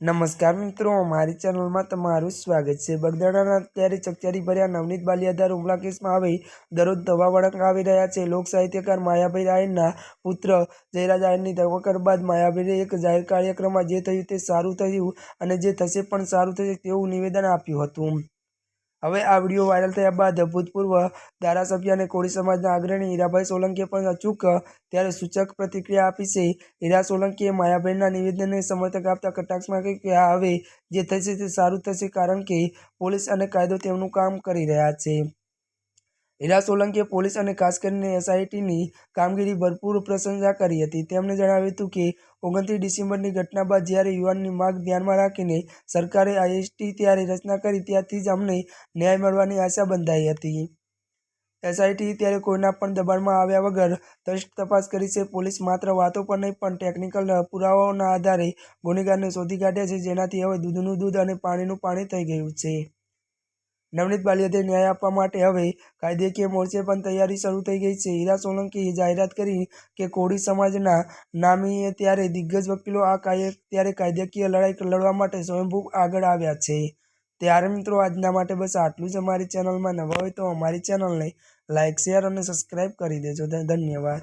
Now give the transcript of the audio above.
નમસ્કાર મિત્રો, મારી ચેનલમાં તમારું સ્વાગત છે. બગદાણાના અત્યારે ચકચારી ભર્યા નવનીત બાલિયાધાર હુમલા કેસમાં આવી દરરોજ દવા વળાંક આવી રહ્યા છે. લોક સાહિત્યકાર માયાભાઈ રાયના પુત્ર જયરાજ આયરની ધરપકડ બાદ માયાભાઈએ એક જાહેર કાર્યક્રમમાં જે થયું તે સારું થયું અને જે થશે પણ સારું થશે તેવું નિવેદન આપ્યું હતું. હવે આ વીડિયો વાયરલ થયા બાદ ભૂતપૂર્વ ધારાસભ્ય અને કોળી સમાજના અગ્રણી હીરાભાઈ સોલંકીએ પણ અચૂક, ત્યારે સૂચક પ્રતિક્રિયા આપી છે. હીરા સોલંકીએ માયાબેનના નિવેદનને સમર્થક આપતા કટાક્ષમાં કહ્યું કે હવે જે થશે તે સારું થશે કારણ કે પોલીસ અને કાયદો તેમનું કામ કરી રહ્યા છે. હીરા સોલંકીએ પોલીસ અને ખાસ કરીને એસઆઈટીની કામગીરી ભરપૂર પ્રશંસા કરી હતી. તેમણે જણાવ્યું હતું કે, ઓગણત્રીસ ડિસેમ્બરની ઘટના બાદ જ્યારે યુવાનની માગ ધ્યાનમાં રાખીને સરકારે આઈએસટી ત્યારે રચના કરી, ત્યારથી જ અમને ન્યાય મળવાની આશા બંધાઈ હતી. એસઆઈટી ત્યારે કોઈના પણ દબાણમાં આવ્યા વગર તટસ્થ તપાસ કરી છે. પોલીસ માત્ર વાતો પર નહીં, પણ ટેકનિકલ પુરાવાઓના આધારે ગુનેગારને શોધી કાઢ્યા છે, જેનાથી હવે દૂધનું દૂધ અને પાણીનું પાણી થઈ ગયું છે. નવનીત બાલિયાને ન્યાય આપવા માટે હવે કાયદેકીય મોરચે પણ તૈયારી શરૂ થઈ ગઈ છે. હીરા સોલંકીએ જાહેરાત કરી કે કોળી સમાજના નામીએ ત્યારે દિગ્ગજ વકીલો આ કાય, ત્યારે કાયદાકીય લડાઈ લડવા માટે સ્વયંભૂ આગળ આવ્યા છે. ત્યારે મિત્રો આજના માટે બસ આટલું જ અમારી ચેનલમાં નવા હોય તો અમારી ચેનલને લાઇક શેર અને સબસ્ક્રાઈબ કરી દેજો. ધન્યવાદ.